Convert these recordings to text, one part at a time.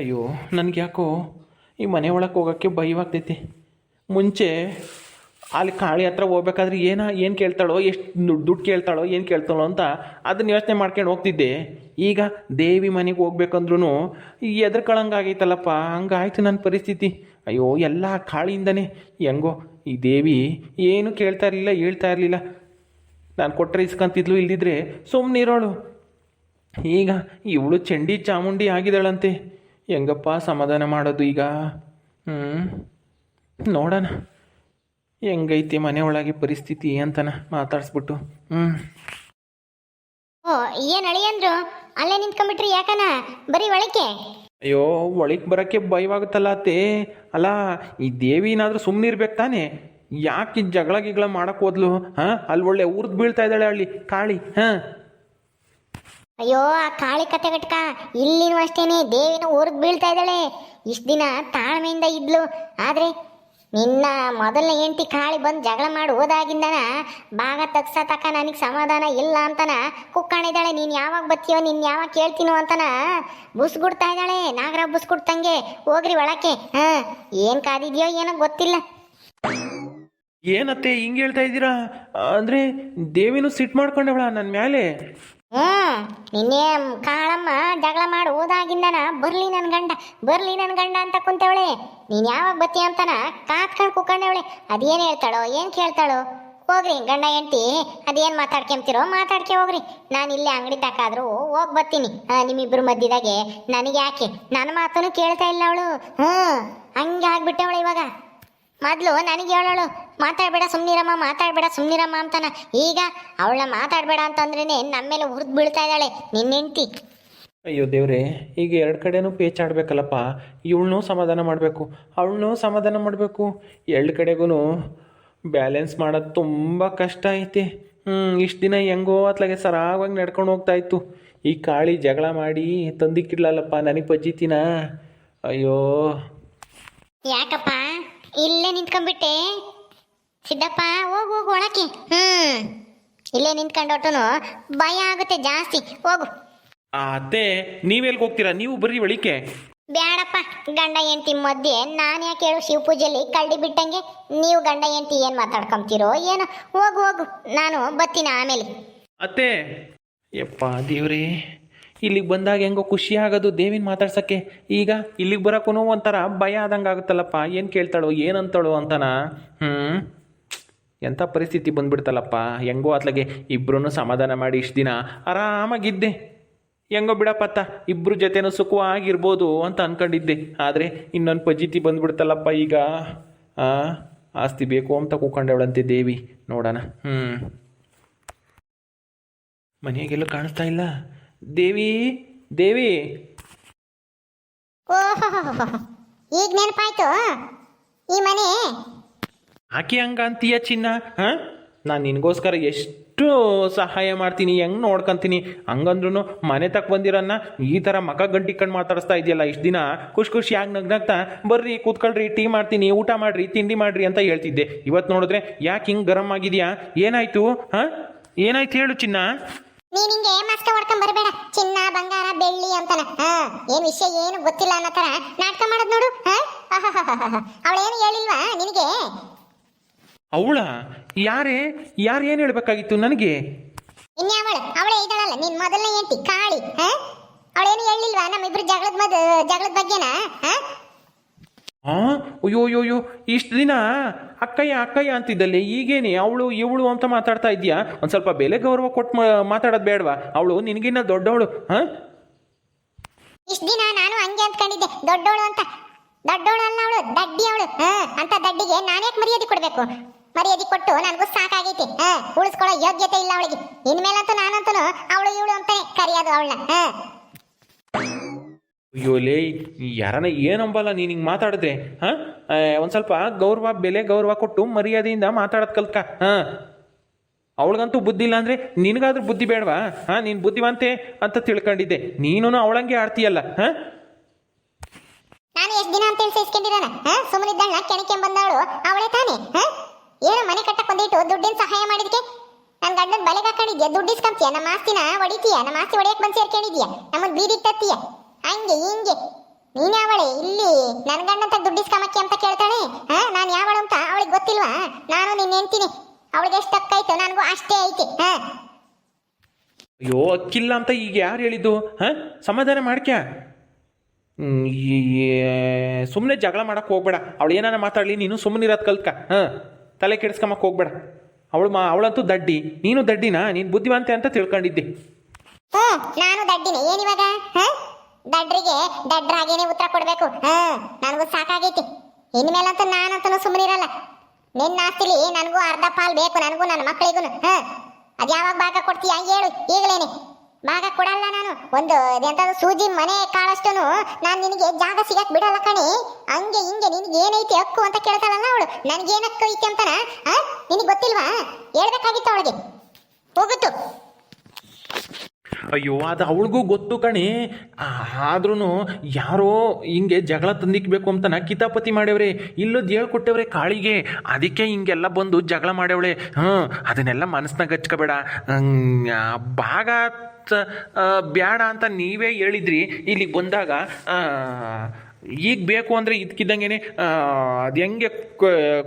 ಅಯ್ಯೋ ನನಗೆ ಯಾಕೋ ಈ ಮನೆ ಒಳಗೆ ಹೋಗೋಕ್ಕೆ ಭಯವಾಗ್ತೈತಿ ಮುಂಚೆ ಅಲ್ಲಿ ಕಾಳಿ ಹತ್ರ ಹೋಗ್ಬೇಕಾದ್ರೆ ಏನ, ಏನು ಕೇಳ್ತಾಳೋ, ಎಷ್ಟು ದುಡ್ಡು ಕೇಳ್ತಾಳೋ, ಏನು ಕೇಳ್ತಾಳೋ ಅಂತ ಅದನ್ನ ಯೋಚನೆ ಮಾಡ್ಕೊಂಡು ಹೋಗ್ತಿದ್ದೆ. ಈಗ ದೇವಿ ಮನೆಗೆ ಹೋಗ್ಬೇಕಂದ್ರೂ ಎದ್ರಕಳಂಗಾಗೈತಲ್ಲಪ್ಪ ಹಂಗಾಯ್ತು ನನ್ನ ಪರಿಸ್ಥಿತಿ. ಅಯ್ಯೋ, ಎಲ್ಲ ಕಾಳಿಯಿಂದನೇ. ಹೆಂಗೋ, ಈ ದೇವಿ ಏನು ಕೇಳ್ತಾ ಇರಲಿಲ್ಲ, ಹೇಳ್ತಾ ಇರಲಿಲ್ಲ. ನಾನು ಕೊಟ್ಟರೆ ಇಸ್ಕೊಂತಿದ್ಲು, ಇಲ್ದಿದ್ರೆ ಸುಮ್ಮನಿರೋಳು ಈಗ ಇವಳು ಚಂಡಿ ಚಾಮುಂಡಿ ಆಗಿದ್ದಾಳಂತೆ. ಹೆಂಗಪ್ಪ ಸಮಾಧಾನ ಮಾಡೋದು ಈಗ? ಹ್ಞೂ ನೋಡೋಣ. ಹೆಂಗೈತಿ ಮನೆ ಒಳಗೆ ಪರಿಸ್ಥಿತಿ ಅಂತನ ಮಾತಾಡಿಸ್ಬಿಟ್ಟು. ಹ್ಞೂ ಓ ಏನ್ ಅಳಿಯಂದ್ರು ಅಲ್ಲೇ ನಿಂತ್ಕೊಂಡ್ಬಿಟ್ರಿ ಯಾಕನ? ಬರೀ ಒಳಕ್ಕೆ? ಅಯ್ಯೋ ಒಳಗೆ ಬರೋಕ್ಕೆ ಭಯವಾಗುತ್ತಲ್ಲ ಅತ್ತೆ. ಅಲ್ಲ ಈ ದೇವಿ ಏನಾದರೂ ಸುಮ್ಮನಿರ್ಬೇಕು ತಾನೇ? ಯಾಕೆ ಜಗಳ ಗಿಗಳ ಮಾಡಕ್ಕೆ ಹೋದ್ಲು? ಹಾಂ? ಅಲ್ಲಿ ಒಳ್ಳೆ ಉರ್ದು ಬೀಳ್ತಾ ಇದ್ದಾಳೆ ಅಲ್ಲಿ ಕಾಳಿ ಹಾಂ? ಅಯ್ಯೋ, ಆ ಕಾಳಿ ಕತೆ ಕಟ್ಕ ಇಲ್ಲಿನೂ ಅಷ್ಟೇನೆ, ದೇವಿನ ಊರ್ಗ್ ಬೀಳ್ತಾ ಇದ್ದಾಳೆ. ಇಷ್ಟ ದಿನ ತಾಳ್ಮೆಯಿಂದ ಇದ್ಲು. ಆದ್ರೆ ನಿನ್ನ ಮೊದಲನೇ ಹೆಂಡತಿ ಕಾಳಿ ಬಂದು ಜಗಳ ಮಾಡಿ ಹೋದಾಗಿಂದನ ಭಾಗ ತಗ್ಸ ತಕ ನನಗೆ ಸಮಾಧಾನ ಇಲ್ಲ ಅಂತನ ಕುಕ್ಕಾಣಿದ್ದಾಳೆ. ನೀನು ಯಾವಾಗ ಬತ್ತೀಯೋ, ನೀನು ಯಾವಾಗ ಕೇಳ್ತೀನೋ ಅಂತನ ಬುಸ್ಗುಡ್ತಾ ಇದ್ದಾಳೆ. ನಾಗರ ಬುಸ್ಗುಡ್ತಂಗೆ. ಹೋಗ್ರಿ ಒಳಕ್ಕೆ. ಹಾ, ಏನ್ ಕಾದಿದ್ಯೋ ಏನೋ ಗೊತ್ತಿಲ್ಲ. ಏನತ್ತೆ, ಹಿಂಗೆ ಹೇಳ್ತಾ ಇದ್ದೀರಾ? ಅಂದರೆ ದೇವಿನೂ ಸಿಟ್ಟು ಮಾಡ್ಕೊಂಡವಳ ನನ್ನ ಮೇಲೆ ಹ್ಮ್. ನಿನ್ನೆ ಕಾಳಮ್ಮ ಜಗಳ ಮಾಡಿ ಹೋದಾಗಿಂದನ ಬರ್ಲಿ ನನ್ ಗಂಡ, ಬರ್ಲಿ ನನ್ ಗಂಡ ಅಂತ ಕುಂತವಳೆ. ನೀನ್ ಯಾವಾಗ ಬತ್ತಿ ಅಂತನ ಕಾತ್ಕೊಂಡ್ ಕುಕ್ಕಂಡವಳೆ ಅದೇನ್ ಹೇಳ್ತಾಳೋ, ಏನ್ ಕೇಳ್ತಾಳೋ? ಹೋಗ್ರಿ ಗಂಡ ಹೆಂಡ್ತಿ, ಅದೇನ್ ಮಾತಾಡ್ಕೊಂತಿರೋ ಮಾತಾಡ್ಕೆ ಹೋಗ್ರಿ. ನಾನು ಇಲ್ಲೇ ಅಂಗಡಿ ತಕಾದ್ರು ಹೋಗ್ ಬರ್ತೀನಿ. ನಿಮ್ಮಿಬ್ರು ಮಧ್ಯದಾಗೆ ನನಗೆ ಯಾಕೆ ನನ್ನ ಮಾತನ್ನು ಕೇಳ್ತಾ ಇಲ್ಲ ಅವಳು. ಹ್ಮ್. ಹಂಗೆ ಆಗ್ಬಿಟ್ಟವಳು ಇವಾಗ. ಮೊದ್ಲು ನನಗೆ ಹೇಳೋಳು ಮಾತಾಡಬೇಡ ಸುಮ್ನಿರಮ್ಮ ಮಾತಾಡಬೇಡ ಸುಮ್ನಿರಮ್ಮ ಅಂತಾನ. ಈಗ ಅವಳನ್ನ ಮಾತಾಡಬೇಡ ಅಂತಂದ್ರೇನೆ ನಮ್ಮ ಮೇಲೆ ಹುರಿದು ಬೀಳ್ತಾ ಇದ್ದಾಳೆ ನಿನ್ನ ಹೆಂಡ್ತಿ. ಅಯ್ಯೋ ದೇವ್ರೆ ಈಗ ಎರಡು ಕಡೆನೂ ಪೇಚಾಡ್ಬೇಕಲ್ಲಪ್ಪ ಇವಳನ್ನೂ ಸಮಾಧಾನ ಮಾಡಬೇಕು ಅವಳನ್ನೂ ಸಮಾಧಾನ ಮಾಡಬೇಕು. ಎರಡು ಕಡೆಗೂ ಬ್ಯಾಲೆನ್ಸ್ ಮಾಡೋದು ತುಂಬ ಕಷ್ಟ ಐತಿ. ಹ್ಞೂ ಇಷ್ಟು ದಿನ ಹೆಂಗೋ ಅತ್ಲಾಗೆ ಸರಾಗವಾಗಿ ನಡ್ಕೊಂಡು ಹೋಗ್ತಾ ಇತ್ತು. ಈ ಕಾಳಿ ಜಗಳ ಮಾಡಿ ತಂದಿಕ್ಕಿಡ್ಲಲ್ಲಪ್ಪ ನನಗೆ ಪಜ್ಜಿತಿನ? ಅಯ್ಯೋ. ಯಾಕಪ್ಪ? ಇಲ್ಲೇ ನಿಂತ್ಕೊಂಡ್ಬಿಟ್ಟೆ. ಸಿದ್ದಪ್ಪ ಹೋಗು ಹೋಗು ಒಳಕ್ಕೆ ಹ್ಮ್. ಇಲ್ಲೇ ನಿಂತ್ಕೊಂಡೋಟನು ಭಯ ಆಗುತ್ತೆ ಜಾಸ್ತಿ. ಹೋಗು. ಅದೇ ನೀವೆಲ್ಗೆ ಹೋಗ್ತೀರಾ? ನೀವು ಬರ್ರಿ ಒಳಿಕೆ ಬೇಡಪ್ಪ ಗಂಡ ಹೆಂಡತಿ ಮಧ್ಯೆ ನಾನು ಯಾಕೆ ಹೇಳು ಶಿವ ಪೂಜೆಯಲ್ಲಿ ಕಳ್ಳಿ ಬಿಟ್ಟಂಗೆ ನೀವು ಗಂಡ ಹೆಂಡತಿ ಏನು ಮಾತಾಡ್ಕೊಂತೀರೋ ಏನೋ. ಹೋಗು ಹೋಗು. ನಾನು ಬತ್ತೀನಿ ಆಮೇಲೆ. ಅತ್ತೆ ಯಪ್ಪ ದೇವ್ರೇ. ಇಲ್ಲಿಗೆ ಬಂದಾಗ ಹೆಂಗೋ ಖುಷಿ ಆಗೋದು ದೇವಿನ ಮಾತಾಡ್ಸೋಕ್ಕೆ. ಈಗ ಇಲ್ಲಿಗೆ ಬರೋಕ್ಕೂ ಒಂಥರ ಭಯ ಆದಂಗೆ ಆಗುತ್ತಲ್ಲಪ್ಪ. ಏನು ಕೇಳ್ತಾಳೋ ಏನಂತಾಳೋ ಅಂತನ. ಹ್ಞೂ ಎಂಥ ಪರಿಸ್ಥಿತಿ ಬಂದ್ಬಿಡ್ತಲ್ಲಪ್ಪ. ಹೆಂಗೋ ಅತ್ಲಾಗೆ ಇಬ್ಬರೂ ಸಮಾಧಾನ ಮಾಡಿ ಇಷ್ಟು ದಿನ ಆರಾಮಾಗಿದ್ದೆ. ಹೆಂಗೋ ಬಿಡಪ್ಪತ್ತ ಇಬ್ಬರು ಜೊತೆನೂ ಸುಖವಾಗಿರ್ಬೋದು ಅಂತ ಅನ್ಕೊಂಡಿದ್ದೆ. ಆದರೆ ಇನ್ನೊಂದು ಪಜಿತಿ ಬಂದ್ಬಿಡ್ತಲ್ಲಪ್ಪ ಈಗ. ಆಸ್ತಿ ಬೇಕು ಅಂತ ಕೂಕೊಂಡವಳಂತೆ ದೇವಿ. ನೋಡೋಣ. ಹ್ಞೂ ಮನೆಗೆಲ್ಲೂ ಕಾಣಿಸ್ತಾ ಇಲ್ಲ. ದೇವಿ ದೇವಿ. ಓಹೋ ಈಗ ನೆನಪಾಯ್ತು. ಈ ಮನೆ. ಆಕೆ ಹಂಗ ಅಂತೀಯ ಚಿನ್ನ ಹಾಂ? ನಾನು ನಿನಗೋಸ್ಕರ ಎಷ್ಟು ಸಹಾಯ ಮಾಡ್ತೀನಿ ಹೆಂಗೆ ನೋಡ್ಕೊಂತೀನಿ? ಹಂಗಂದ್ರೂ ಮನೆ ತಕ್ಕ ಬಂದಿರನ್ನ ಈ ಥರ ಮಕ ಗಂಟಿ ಕಂಡು ಮಾತಾಡಿಸ್ತಾ ಇದೆಯಲ್ಲ ಇಷ್ಟು ದಿನ ಖುಷಿ ಖುಷಿಯಾಗಿ ನಗ್ನಗ್ತಾ ಬರ್ರಿ ಕೂತ್ಕೊಳ್ರಿ ಟೀ ಮಾಡ್ತೀನಿ ಊಟ ಮಾಡ್ರಿ ತಿಂಡಿ ಮಾಡ್ರಿ ಅಂತ ಹೇಳ್ತಿದ್ದೆ. ಇವತ್ತು ನೋಡಿದ್ರೆ ಯಾಕೆ ಹಿಂಗೆ ಗರಮ್ ಆಗಿದೆಯಾ? ಏನಾಯ್ತು ಹಾಂ? ಏನಾಯ್ತು ಹೇಳು ಚಿನ್ನ. ನೀನ್ ಹಿಂಗೆ ಮಸ್ಕ ಹೊಡ್ಕೊಂಡ್ ಬರಬೇಡ? ಚಿನ್ನ ಬಂಗಾರ ಬೆಳ್ಳಿ ಅಂತಾನ. ಹಾ ಏನ್ ವಿಷಯ ಏನು ಗೊತ್ತಿಲ್ಲ ಅನ್ನೋ ತರ ನಾಟಕ ಮಾಡೋದ್ ನೋಡು ಅವಳೇನು ಹೇಳಿಲ್ವಾ ನಿನಗೆ? ಅವಳ ಯಾರೇ ಯಾರು ಏನು ಹೇಳ್ಬೇಕಾಗಿತ್ತು ನನಗೆ? ಇನ್ಯಾವಳು? ಅವಳೇ ಇದ್ದಾಳಲ್ಲ ನಿನ್ ಮೊದಲನೇ ಹೆಂಡತಿ ಕಾಳಿ ಹಾ? ಅವಳೇನು ಹೇಳಿಲ್ವಾ ನಮ್ಮಿಬ್ರು ಜಗಳದ ಮದ್ ಜಗಳದ ಬಗ್ಗೆನಾ ಹಾ ಅಯ್ಯೋ ಇಷ್ಟು ದಿನ? ಅಕ್ಕಯ್ಯ ಅಕ್ಕಯ್ಯ ಅಂತಿದ್ದಲ್ಲಿ ಈಗೇನೆ ಅವಳು, ಇವಳು ಅಂತ ಮಾತಾಡ್ತಾ ಇದೆಯಾ ಒಂದು ಸ್ವಲ್ಪ ಬೆಲೆ ಗೌರವ ಕೊಟ್ಟು ಮಾತಾಡೋದು ಬೇಡವಾ? ಅವಳು ನಿನಗಿನ್ನ ದೊಡ್ಡವಳು, ಹಾಂ? ಇಷ್ಟು ದಿನ ನಾನು ಹಂಗೆ ಅಂದ್ಕೊಂಡಿದ್ದೆ. ದೊಡ್ಡವಳು ಅಂತ. ದೊಡ್ಡವಳು ಅಲ್ಲ ಅವಳು, ದಡ್ಡಿ ಅವಳು ಅಂತ ದಡ್ಡಿಗೆ ನಾನೇ ಮರ್ಯಾದೆ ಕೊಡಬೇಕು? ಮರ್ಯಾದೆ ಕೊಟ್ಟು ನನಗೂ ಸಾಕಾಗೈತಿ, ಹಾ? ಉಳಿಸ್ಕೊಳ್ಳೋ ಯೋಗ್ಯತೆ ಇಲ್ಲ ಅವಳಿಗೆ. ಇನ್ಮೇಲಂತೂ ನಾನಂತೂ ಅವಳು, ಇವಳು ಅಂತಾನೆ ಕರೆಯೋದು ಅವಳನ್ನ, ಹಾ? ಅಯ್ಯೋ ಲೇ ಯಾರನ್ನ ಏನಂಬಲ್ಲ ನೀನು ಹಿಂಗೆ ಮಾತಾಡಿದ್ರೆ, ಹಾಂ? ಒಂದು ಸ್ವಲ್ಪ ಗೌರವ, ಬೆಲೆ, ಗೌರವ ಕೊಟ್ಟು ಮರ್ಯಾದೆಯಿಂದ ಮಾತಾಡೋದು ಕಲ್ತ್ಕ, ಹಾಂ? ಅವಳಿಗಂತೂ ಬುದ್ಧಿ ಇಲ್ಲ ಅಂದರೆ ನಿನಗಾದ್ರೂ ಬುದ್ಧಿ ಬೇಡವಾ? ಹಾಂ, ನೀನು ಬುದ್ಧಿವಂತೆ ಅಂತ ತಿಳ್ಕೊಂಡಿದ್ದೆ. ನೀನು ಅವಳಂಗೆ ಆಡ್ತೀಯಲ್ಲ, ಹಾಂ? ನಾನು ಎಷ್ಟು ದಿನ ಅಂತ ಇಸ್ಕೊಂಡಿದ್ದಾನ ಹಾ? ಸುಮ್ಮನಿದ್ದಣ್ಣ ಕೆಣಕೆ ಬಂದವಳು, ಅವಳೇ ತಾನೇ, ಹಾ? ಏನು ಮನೆ ಕಟ್ಟಕ್ಕೆ ಬಂದಿಟ್ಟು ದುಡ್ಡಿನ ಸಹಾಯ ಮಾಡಿದ್ಕೆ? ನನ್ನ ಗಂಡನ ಬಲೆಗೆ ಹಾಕೊಂಡಿದ್ಯಾ? ದುಡ್ಡು ಇಸ್ಕೊಂತೀಯ? ನಮ್ಮ ಆಸ್ತಿನ ಹೊಡಿತೀಯ ನಮ್ಮ ಆಸ್ತಿ ಹೊಡೆಯಕ್ ಬಂದು ಸೇರ್ಕೊಂಡಿದ್ಯಾ? ನಮ್ಮನ್ ಬೀದಿಗೆ ತತ್ತೀಯ? ಹಂಗೆ ಹಿಂಗೆ. ನೀನ್ ಯಾವಳೆ? ಇಲ್ಲಿ ನನ್ ಗಂಡಂತ ದುಡ್ಡು ಇಸ್ಕೊಂಬಕ್ಕಿ ಅಂತ ಕೇಳ್ತಾಳೆ? ಹಾ? ನಾನು ಯಾವಳು ಅಂತ ಅವಳಿಗೆ ಗೊತ್ತಿಲ್ವಾ? ನಾನು ನಿನ್ನ ಹೆಂಡ್ತೀನಿ. ಅವಳಿಗೆ ಎಷ್ಟು ಅಕ್ಕಾಯ್ತು ನನಗೂ ಅಷ್ಟೇ ಐತೆ. ಹಾ? ಅಯ್ಯೋ ಅಕ್ಕಿಲ್ಲ ಅಂತ ಈಗ ಯಾರು ಹೇಳಿದ್ದು? ಹಾಂ? ಸಮಾಧಾನ ಮಾಡ್ಕ್ಯಾ. ಸುಮ್ಮನೆ ಜಗಳ ಮಾಡಕ್ಕೆ ಹೋಗ್ಬೇಡ. ಅವಳು ಏನಾರ ಮಾತಾಡಲಿ ನೀನು ಸುಮ್ಮನೆ ಇರೋದು ಕಲ್ತ್ಕ. ಹಾಂ? ತಲೆ ಕೆಡಿಸ್ಕೊಂಬಕ್ಕೆ ಹೋಗ್ಬೇಡ. ಅವಳು ಮಾ ಅವಳಂತೂ ದಡ್ಡಿ. ನೀನು ದಡ್ಡಿನಾ? ನೀನು ಬುದ್ಧಿವಂತೆ ಅಂತ ತಿಳ್ಕೊಂಡಿದ್ದೆ. ನಾನು ದಡ್ಡಿನಿ. ಏನಿವಾಗ ಹ? ದಡ್ರಿಗೆ ದಡ್ರಾಗೇನೆ ಉತ್ತರ ಕೊಡ್ಬೇಕು. ಹಾ, ನನಗೂ ಸಾಕಾಗೈತಿ. ಇನ್ಮೇಲಂತೂ ನಾನಂತೂ ಸುಮ್ಮನಿರಲ್ಲ ನಿನ್ನ ಆಸ್ತಿಲಿ ನನಗೂ ಅರ್ಧ ಪಾಲ್ ಬೇಕು, ನನಗೂ ನನ್ನ ಮಕ್ಕಳಿಗೂ ಹಾ, ಅದು ಯಾವಾಗ ಭಾಗ ಕೊಡ್ತೀಯ? ಹೇಳು, ಈಗಲೇನೆ. ಭಾಗ ಕೊಡಲ್ಲ ನಾನು. ಒಂದು ಎಂತಾದ್ರು ಸೂಜಿ ಮನೆ ಕಾಳಷ್ಟು ನಾನು ನಿನಗೆ ಜಾಗ ಸಿಗಕ್ ಬಿಡಲ್ಲ ಕಣಿ. ಹಂಗೆ ಹಿಂಗೆ ನಿನಗೆ ಏನೈತಿ ಹಕ್ಕು ಅಂತ ಕೇಳ್ತಾಳಲ್ಲ ಅವಳು. ನನಗೇನ್ ಹಕ್ಕು ಐತಿ ಅಂತನ? ನಿನಗೆ ಗೊತ್ತಿಲ್ವಾ? ಹೇಳ್ಬೇಕಾಗಿತ್ತು ಅವಳಿಗೆ. ಹೋಗುತ್ತು. ಅಯ್ಯೋ ಅದು ಅವಳಿಗೂ ಗೊತ್ತು ಕಣಿ. ಆದ್ರೂ ಯಾರೋ ಹಿಂಗೆ ಜಗಳ ತಂದಿಕ್ಬೇಕು ಅಂತನ ಕಿತಾಪತಿ ಮಾಡ್ಯವ್ರೆ, ಇಲ್ಲೋದು ಹೇಳ್ಕೊಟ್ಟವ್ರೆ ಕಾಳಿಗೆ. ಅದಕ್ಕೆ ಹಿಂಗೆಲ್ಲ ಬಂದು ಜಗಳ ಮಾಡ್ಯವಳೆ. ಹ್ಞೂ, ಅದನ್ನೆಲ್ಲ ಮನಸ್ನಾಗ ಹಚ್ಕೋಬೇಡ. ಭಾಗ ಬ್ಯಾಡ ಅಂತ ನೀವೇ ಹೇಳಿದ್ರಿ. ಇಲ್ಲಿಗೆ ಬಂದಾಗ ಈಗ ಬೇಕು ಅಂದರೆ ಇದಕ್ಕಿದ್ದಂಗೆ ಅದು ಹೆಂಗೆ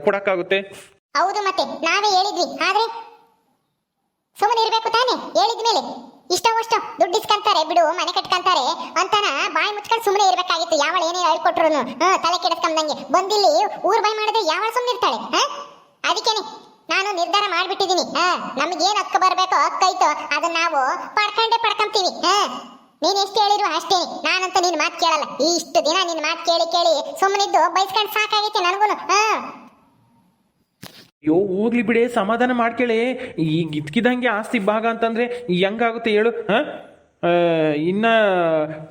ಕೊಡೋಕ್ಕಾಗುತ್ತೆ? ಹೌದು ಮತ್ತೆ, ನಾವೇ ಹೇಳಿದ್ವಿ. ಆದ್ರೆ ಸುಮ್ಮನೆ ಇರಬೇಕು ತಾನೆ? ಹೇಳಿದ್ಮೇಲೆ ಇಷ್ಟವಷ್ಟು ದುಡ್ಡು ಇಸ್ಕೊಂತಾರೆ, ಬಿಡು, ಮನೆ ಕಟ್ಕೊಂತಾರೆ ಅಂತಾನ ಬಾಯಿ ಮುಚ್ಕೊಂಡು ಸುಮ್ಮನೆ ಇರಬೇಕಾಗಿತ್ತು. ಯಾವಳ ಏನೇ ಹೇಳ್ಕೊಟ್ರು ತಲೆ ಕೆಡಿಸ್ಕೊಂಡಂಗೆ ಬಂದಿಲ್ಲಿ ಊರ್ ಬೈ ಮಾಡಿದ್ರೆ ಯಾವಳ ಸುಮ್ಮನೆ ಇರ್ತಾಳೆ ಅದಕ್ಕೆ ಅದಕ್ಕೇನೆ ನಾನು ನಿರ್ಧಾರ ಮಾಡಿಬಿಟ್ಟಿದ್ದೀನಿ. ಹಾ ನಮ್ಗೆ ಏನ್ ಹಕ್ಕ ಬರಬೇಕು ಹಕ್ಕೈತೋ ಅದನ್ನ ನಾವು ಪಡ್ಕೊಂಡೇ ಪಡ್ಕೊಂತೀವಿ, ಹಾ? ನೀನ್ ಎಷ್ಟು ಹೇಳಿದ್ರು ಅಷ್ಟೇ. ನಾನಂತ ನೀನು ಮಾತು ಕೇಳಲ್ಲ. ಇಷ್ಟು ದಿನ ನಿನ್ನ ಮಾತು ಕೇಳಿ ಕೇಳಿ ಸುಮ್ಮನಿದ್ದು ಬೈಸ್ಕೊಂಡು ಸಾಕಾಗೈತೆ ನನಗೂ ಹಾ? ಅಯ್ಯೋ, ಹೋಗ್ಲಿ ಬಿಡೆ, ಸಮಾಧಾನ ಮಾಡ್ಕೇಳಿ. ಈಗ ಇದ್ಕಿದಂಗೆ ಆಸ್ತಿ ಭಾಗ ಅಂತಂದ್ರೆ ಹೆಂಗಾಗುತ್ತೆ ಹೇಳು, ಹಾಂ? ಇನ್ನ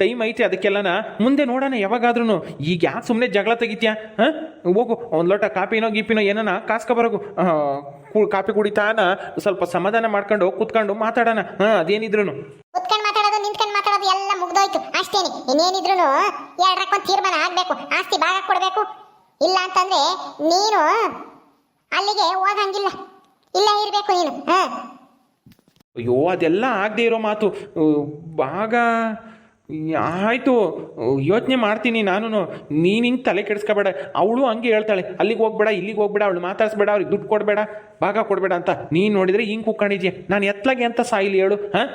ಟೈಮ್ ಐತೆ ಅದಕ್ಕೆಲ್ಲನ. ಮುಂದೆ ನೋಡೋಣ ಯಾವಾಗಾದ್ರೂ ಈಗ ಯಾಕೆ ಸುಮ್ಮನೆ ಜಗಳ ತೆಗಿತ್ಯಾ, ಹಾಂ? ಹೋಗು, ಒಂದು ಲೋಟ ಕಾಪಿನೋ, ಗೀಪಿನೋ, ಏನನ ಕಾಸ್ಕೊಬರೋಗು ಕಾಪಿ ಕುಡಿತಾನ, ಸ್ವಲ್ಪ ಸಮಾಧಾನ ಮಾಡ್ಕೊಂಡು ಕೂತ್ಕೊಂಡು ಮಾತಾಡೋಣ, ಹಾಂ ಅದೇನಿದ್ರು ಮಾತಾಡೋದು ಮಾತಾಡೋದು ಎಲ್ಲ ಆಗ್ಬೇಕು, ಆಸ್ತಿ ಭಾಗ ಕೊಡ್ಬೇಕು. ಇಲ್ಲ ಅಂತಂದ್ರೆ ನೀನು ಅಲ್ಲಿಗೆ ಹೋಗಂಗಿಲ್ಲ. ಇಲ್ಲ ಇರಬೇಕು ನೀನು. ಅಯ್ಯೋ, ಅದೆಲ್ಲ ಆಗದೆ ಇರೋ ಮಾತು. ಆಗ ಆಯಿತು. ಯೋಚನೆ ಮಾಡ್ತೀನಿ ನಾನು ನೀನು ಹಿಂಗೆ ತಲೆ ಕೆಡಿಸ್ಕೋಬೇಡ. ಅವಳು ಹಂಗೆ ಹೇಳ್ತಾಳೆ. ಅಲ್ಲಿಗೆ ಹೋಗ್ಬೇಡ, ಇಲ್ಲಿಗೆ ಹೋಗ್ಬೇಡ, ಅವಳು ಮಾತಾಡ್ಸ್ಬೇಡ, ಅವ್ರಿಗೆ ದುಡ್ಡು ಕೊಡಬೇಡ, ಭಾಗ ಕೊಡಬೇಡ ಅಂತ. ನೀನು ನೋಡಿದರೆ ಹಿಂಗೆ ಕೂತ್ಕೊಂಡಿದ್ಯಾ? ನಾನು ಎತ್ಲಾಗೆ ಅಂತ ಸಾಯಿಲಿ ಹೇಳು, ಹಾಂ?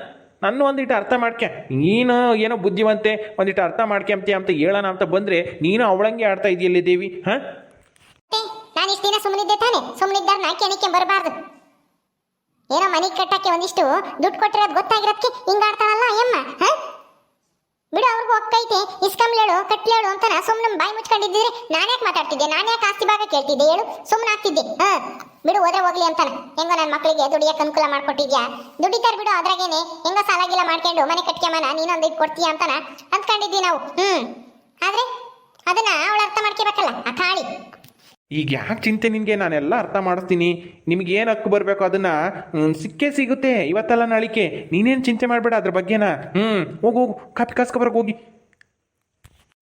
ನನ್ನ ಒಂದಿಟ್ಟು ಅರ್ಥ ಮಾಡ್ಕೆ. ನೀನು ಏನೋ ಬುದ್ಧಿವಂತೆ ಒಂದಿಟ್ಟು ಅರ್ಥ ಮಾಡ್ಕೆ ಅಂತ ಹೇಳೋಣ ಅಂತ ಬಂದರೆ ನೀನು ಅವಳಂಗೆ ಆಡ್ತಾ ಇದೆಯಲ್ಲೇ ದೇವಿ, ಹಾಂ? ನಾನು ಇಷ್ಟು ದಿನ ಸುಮ್ಮನಿದ್ದೆ ತಾನೆ. ಕೆಣಕ್ಕೆ ಬರಬಾರ್ದು. ಏನೋ ಮನೆ ಕಟ್ಟಕ್ಕೆ ಒಂದಿಷ್ಟು ದುಡ್ಡು ಕೊಟ್ಟಿರೋದು ಗೊತ್ತಾಗಿರೋದಕ್ಕೆ ಹಿಂಗಾಡ್ತಾಳಲ್ಲ ಅಯ್ಯಮ್ಮ ಹ? ಬಿಡು, ಅವ್ರಿಗೂ ಒಕ್ಕೈತೆ ಇಸ್ಕಂಬ್ಲೇಳು ಕಟ್ಲೇಳು ಅಂತ ನಾ ಸುಮ್ಮನೆ ಬಾಯಿ ಮುಚ್ಕೊಂಡಿದ್ದಿದ್ರೆ ನಾನ್ಯಾಕೆ ಮಾತಾಡ್ತಿದ್ದೆ? ನಾನ್ಯಾಕೆ ಆಸ್ತಿ ಭಾಗ ಕೇಳ್ತಿದ್ದೆ? ಹೇಳು ಸುಮ್ಮನೆ ಆಗ್ತಿದ್ದೆ, ಹ? ಬಿಡು, ಹೋದ್ರೆ ಹೋಗ್ಲಿ ಅಂತಾನೆ. ಹೆಂಗೋ ನನ್ನ ಮಕ್ಕಳಿಗೆ ದುಡಿಯಕ್ಕೆ ಅನುಕೂಲ ಮಾಡ್ಕೊಟ್ಟಿದ್ಯಾ? ದುಡಿತಾರೆ ಬಿಡು ಅದ್ರಾಗೇನೆ. ಹೆಂಗೋ ಸಾಲಾಗಿಲ್ಲ ಮಾಡ್ಕೊಂಡು ಮನೆ ಕಟ್ಕೊಂಬನ ನೀನೊಂದು ಇದು ಕೊಡ್ತೀಯ ಅಂತಾನ ಅಂದ್ಕೊಂಡಿದ್ವಿ ನಾವು. ಹ್ಮ್. ಆದ್ರೆ ಅದನ್ನ ಅವಳು ಅರ್ಥ ಮಾಡ್ಕೋಬೇಕಲ್ಲ ಆ ಕಾಳಿ ಈಗ ಯಾಕೆ ಚಿಂತೆ ನಿನಗೆ? ನಾನೆಲ್ಲ ಅರ್ಥ ಮಾಡಿಸ್ತೀನಿ. ನಿಮ್ಗೆ ಏನು ಹಕ್ಕು ಬರಬೇಕು ಅದನ್ನು ಸಿಕ್ಕೇ ಸಿಗುತ್ತೆ. ಇವತ್ತಲ್ಲ ನಾಳಿಕೆ. ನೀನೇನು ಚಿಂತೆ ಮಾಡಬೇಡ ಅದ್ರ ಬಗ್ಗೆನ. ಹ್ಞೂ ಹೋಗು ಹೋಗು. ಕಾಪಿ ಕಾಸ್ಕೊಬರಕ್ಕೆ ಹೋಗಿ.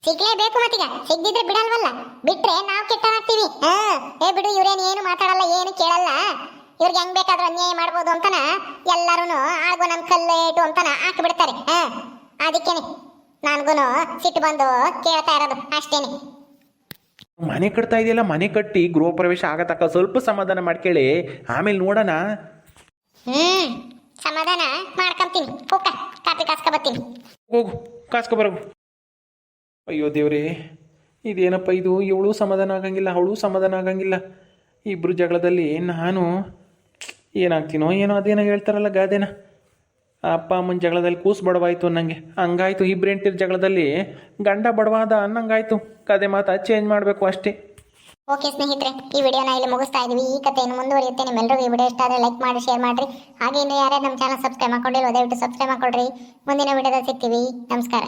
ಸಿಗ್ಲೇಬೇಕು ಮತ್ತೀಗ. ಸಿಗ್ದಿದ್ರೆ ಬಿಡಲ್ವಲ್ಲ? ಬಿಟ್ರೆ ನಾವು ಕೆಟ್ಟನಾಗ್ತೀವಿ ಏ ಬಿಡು, ಇವ್ರೇನು ಏನು ಮಾತಾಡಲ್ಲ, ಏನು ಕೇಳಲ್ಲ? ಇವ್ರಿಗೆ ಹೆಂಗ್ ಬೇಕಾದ್ರೂ ಅನ್ಯಾಯ ಮಾಡ್ಬೋದು ಅಂತನ? ಎಲ್ಲರೂ ಆಳ್ಗೋ ನಮ್ಮ ಕಲ್ಲೇಟು ಅಂತನ ಹಾ. ಅದಕ್ಕೇನೆ. ನನ್ಗೂನು ಸಿಟ್ಟು ಬಂದು ಕೇಳ್ತಾ ಇರೋದು ಅಷ್ಟೇನೆ. ಮನೆ ಕಟ್ತಾ ಇದೆಯಲ್ಲ ಮನೆ ಕಟ್ಟಿ ಗೃಹ ಪ್ರವೇಶ ಆಗತಕ್ಕ ಸ್ವಲ್ಪ ಸಮಾಧಾನ ಮಾಡ್ಕೇಳಿ. ಆಮೇಲೆ ನೋಡೋಣ. ಹ್ಮ್ ಸಮಾಧಾನ ಮಾಡ್ಕೊಂತೀನಿ. ಹೋಗ ಕಾಪಿ ಕಾಸ್ಕ ಬರ್ತೀನಿ. ಹೋಗು ಕಾಸ್ಕೊಬರಗು ಅಯ್ಯೋ ದೇವ್ರೇ ಇದೇನಪ್ಪ ಇದು? ಇವಳು ಸಮಾಧಾನ ಆಗಂಗಿಲ್ಲ ಅವಳು ಸಮಾಧಾನ ಆಗಂಗಿಲ್ಲ. ಇಬ್ಬರು ಜಗಳದಲ್ಲಿ ನಾನು ಏನಾಗ್ತೀನೋ ಏನೋ ಅದೇನೋ ಹೇಳ್ತಾರಲ್ಲ ಗಾದೆನ. ಅಪ್ಪ ಅಮ್ಮನ ಜಗಳದಲ್ಲಿ ಕೂಸು ಬಡವಾಯ್ತು ಅನ್ನಂಗೆ. ಹಂಗಾಯ್ತು ಹೆಂಡ್ತಿರ ಜಗಳದಲ್ಲಿ ಗಂಡ ಬಡವಾದ ಅನ್ನಂಗಾಯ್ತು. ಕದೆ ಮಾತಾ ಚೇಂಜ್ ಮಾಡಬೇಕು ಅಷ್ಟೇ. ಓಕೆ ಸ್ನೇಹಿತರೆ, ಈ ವಿಡಿಯೋನ ಇಲ್ಲಿ ಮುಗಿಸ್ತಾ ಇದೀವಿ ಈ ಕಥೆಯನ್ನು ಮುಂದುವರಿಯುತ್ತೆ. ನಿಮ್ಮೆಲ್ಲರಿಗೂ ಈ ವಿಡಿಯೋ ಇಷ್ಟ ಆದರೆ ಲೈಕ್ ಮಾಡಿ ಶೇರ್ ಮಾಡಿರಿ ಹಾಗೆ ಇನ್ನು ಯಾರ್ಯಾರು ನಮ್ಮ ಚಾನಲ್ ಸಬ್ಸ್ಕ್ರೈಬ್ ಮಾಡ್ಕೊಂಡಿಲ್ಲ ದಯವಿಟ್ಟು ಸಬ್ಸ್ಕ್ರೈಬ್ ಮಾಡ್ಕೊಳ್ರಿ. ಮುಂದಿನ ವಿಡಿಯೋದಲ್ಲಿ ಸಿಗ್ತೀವಿ. ನಮಸ್ಕಾರ.